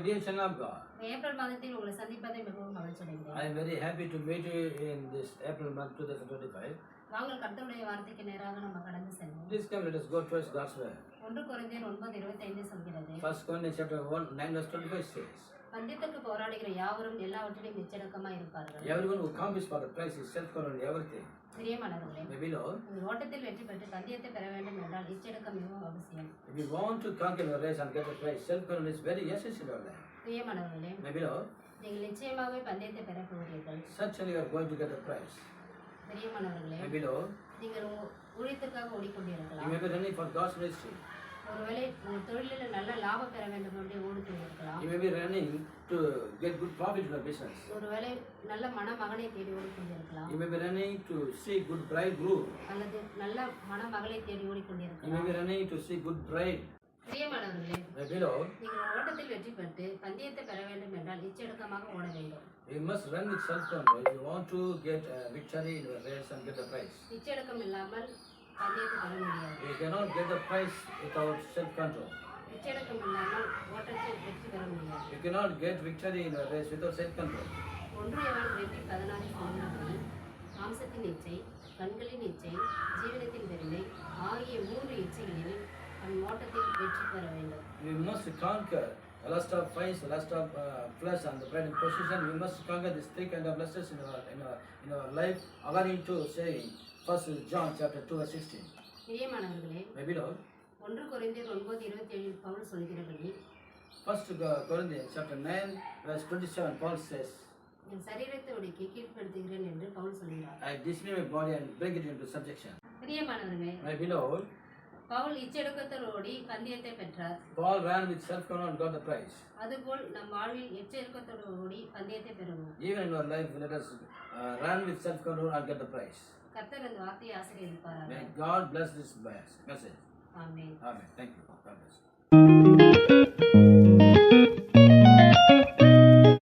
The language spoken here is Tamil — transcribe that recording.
dear son of God. April மாதத்தில் உங்களை சந்திப்பதை மிகவும் மகிழ்ச்சி அடைகிறேன் I am very happy to meet you in this April month 2025. நாங்கள் கர்த்தருடைய வார்த்தைக்கு நேராக நம்ம கடந்து செல்வோம் This time let us go towards God's word. ஒன்று குறைந்தேன் ஒன்பது இருபத்தைந்து சொல்கிறது First Corinthians chapter 1, 9 verse 25 says, பந்தயத்துக்கு போராடுகிற யாவரும் எல்லாவற்றிலும் நிச்சயக்கமா இருப்பார்கள் Everyone who comes for the prize is self-control in everything. பிரியமானவர்களே beloved, ஒரு ஓட்டத்தில் வெற்றி பெற்று பந்தயத்தை பெற வேண்டும் என்றால் இச்சடக்கம் மிகவும் அவசியம் if you want to conquer the race and get the prize, self-control is very essential in our life. பிரியமானவர்களே beloved, நீங்கள் நிச்சயமாகவே பந்தயத்தை பெற போகிறீர்கள் certainly you are going to get the prize. பிரியமானவர்களே My beloved, நீங்கள் உ- ஊழியத்துக்காக you ஓடிக்கொண்டிருக்கலாம் may be running for God's ministry. ஒருவேளை உங்கள் தொழிலில் நல்ல லாபம் பெற வேண்டும் என்று ஓடிக்கொண்டிருக்கலாம் You may be running to get good profit in your business. ஒருவேளை நல்ல மணமகனை தேடி ஓடிக்கொண்டிருக்கலாம் You may be running to see good bridegroom. அல்லது நல்ல மணமகளை தேடி You may ஓடிக்கொண்டிருக்கலாம் be running to see good bride. பிரியமானவர்களே My beloved, நீங்கள் ஓட்டத்தில் வெற்றி பெற்று பந்தயத்தை பெற வேண்டும் என்றால் இச்சடக்கமாக ஓட வேண்டும் you must run with self-control if you want to get a victory in your race and get the prize. இச்சடக்கம் இல்லாமல் பந்தயத்தை பெற முடியாது You cannot get the prize without self-control. You cannot get victory in a race without self-control. மாம்சத்தின் இச்சை கண்களின் இச்சை ஜீவனத்தின் பெருமை ஆகிய மூன்று இச்சைகளில் அவன் ஓட்டத்தில் வெற்றி பெற வேண்டும் You must conquer the lust of eyes, the lust of uh, flesh, and the pride in possession. You must conquer these three kind of lusts in our in our in our life, according to saying First John chapter two verse sixteen. பிரியமானவர்களே My beloved, ஒன்று குறைந்தர் ஒன்பது இருபத்தி ஏழில் பவுல் சொல்கிறபடி First Corinthians chapter nine verse twenty-seven, Paul says, என் சரீரத்தை ஒடுக்கி கீழ்ப்படுத்துகிறேன் என்று பவுல் சொல்கிறார் "I discipline my body and bring it into subjection." பிரியமானவர்களே My beloved, பவுல் இச்செடுக்கத்தில் ஓடி பந்தயத்தை பெற்றார் Paul ran with self-control and got the prize. அதுபோல் நம் வாழ்வில் எச்சரிக்கத்தோடு ஓடி பந்தயத்தை பெறுவோம் Even in our life, let us uh, run with self-control and get the prize. கர்த்தர் அந்த வார்த்தையை ஆசிரியப்பார்கள் May God bless this message. Amen Amen. Thank you. God bless.